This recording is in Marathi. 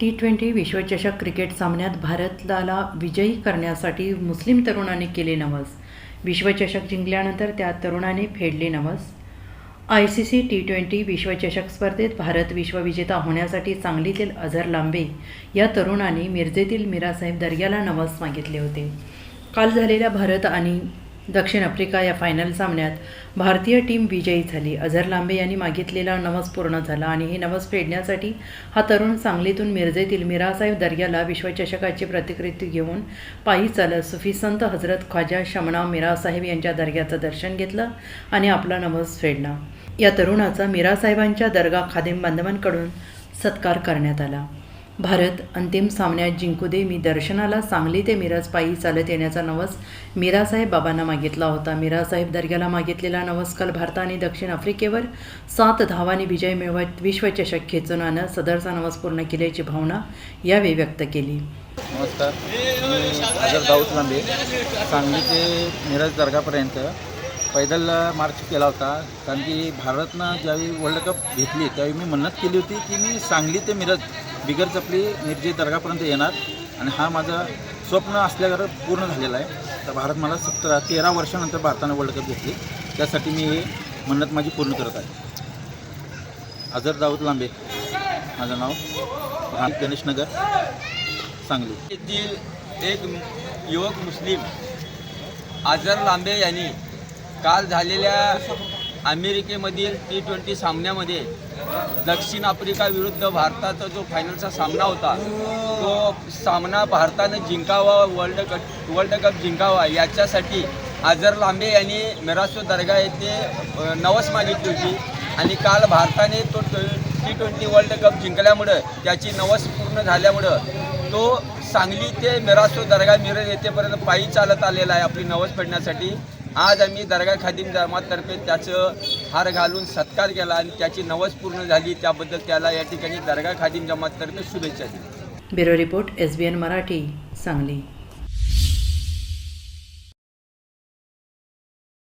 टी ट्वेंटी विश्वचषक क्रिकेट सामन्यात भारताला विजयी करण्यासाठी मुस्लिम तरुणाने केले नवस. विश्वचषक जिंकल्यानंतर त्या तरुणाने फेडले नवस. I C C T twenty विश्वचषक स्पर्धेत भारत विश्वविजेता होण्यासाठी सांगलीतील अझर लांबे या तरुणाने मिरजेतील मीरासाहेब दर्ग्याला नवस मागितले होते. काल झालेल्या भारत आणि दक्षिण आफ्रिका या फायनल सामन्यात भारतीय टीम विजयी झाली. अझर लांबे यांनी मागितलेला नवस पूर्ण झाला आणि हे नवस फेडण्यासाठी हा तरुण सांगलीतून मिरजेतील मिरासाहेब दर्ग्याला विश्वचषकाची प्रतिकृती घेऊन पायी चालत सुफी संत हजरत ख्वाजा शमणा मिरासाहेब यांच्या दर्ग्याचं दर्शन घेतलं आणि आपला नवस फेडला. या तरुणाचा मीरासाहेबांच्या दर्गा खादिम बांधवांकडून सत्कार करण्यात आला. भारत अंतिम सामन्यात जिंकू दे मी दर्शनाला सांगली ते मिराज पायी चालत येण्याचा नवस मीरासाहेब बाबांना मागितला होता. मीरासाहेब दर्ग्याला मागितलेला नवस काल भारताने दक्षिण आफ्रिकेवर सात धावांनी विजय मिळवत विश्वचषक खेचून सदरचा नवस पूर्ण केल्याची भावना यावेळी व्यक्त केली. नमस्कार. मी अजर दाऊद लांबे. सांगली ते मिरज दर्गापर्यंत पैदल मार्च केला होता. कारण की भारतनं ज्यावेळी वर्ल्ड कप घेतली त्यावेळी मी मन्नत केली होती की मी सांगली ते मिरज बिगर चपली निर्जय दर्गापर्यंत येणार आणि हा माझं स्वप्न असल्यावर पूर्ण झालेला आहे. तर भारत मला सतरा तेरा वर्षानंतर भारतानं वर्ल्ड कप घेतली. त्यासाठी मी हे मन्नत माझी पूर्ण करत आहे. अजर दाऊद लांबे माझं नाव. राम गणेशनगर सांगली. येथील एक युवक मुस्लिम आझर लांबे यांनी काल झालेल्या अमेरिकेमधील टी ट्वेंटी सामन्यामध्ये दक्षिण आफ्रिका विरुद्ध भारताचा जो फायनलचा सामना होता तो सामना भारतानं जिंकावा वर्ल्ड कप वर्ल्ड कप जिंकावा याच्यासाठी आझर लांबे यांनी मेरासो दर्गा येथे नवस मागितली होती. आणि काल भारताने तो टी ट्वेंटी वर्ल्ड कप जिंकल्यामुळं त्याची नवस पूर्ण झाल्यामुळं तो सांगली ते मेरासो दर्गा मिरज येथेपर्यंत पायी चालत आलेला आहे आपली नवस फेडण्यासाठी. आज आम्ही दर्गा खादिम जमातर्फे त्याचं हार घालून सत्कार केला आणि त्याची नवस पूर्ण झाली. त्याबद्दल त्याला या ठिकाणी दर्गा खादिम जमातर्फे शुभेच्छा दिल्या. Bureau report S B N Marathi Sangli.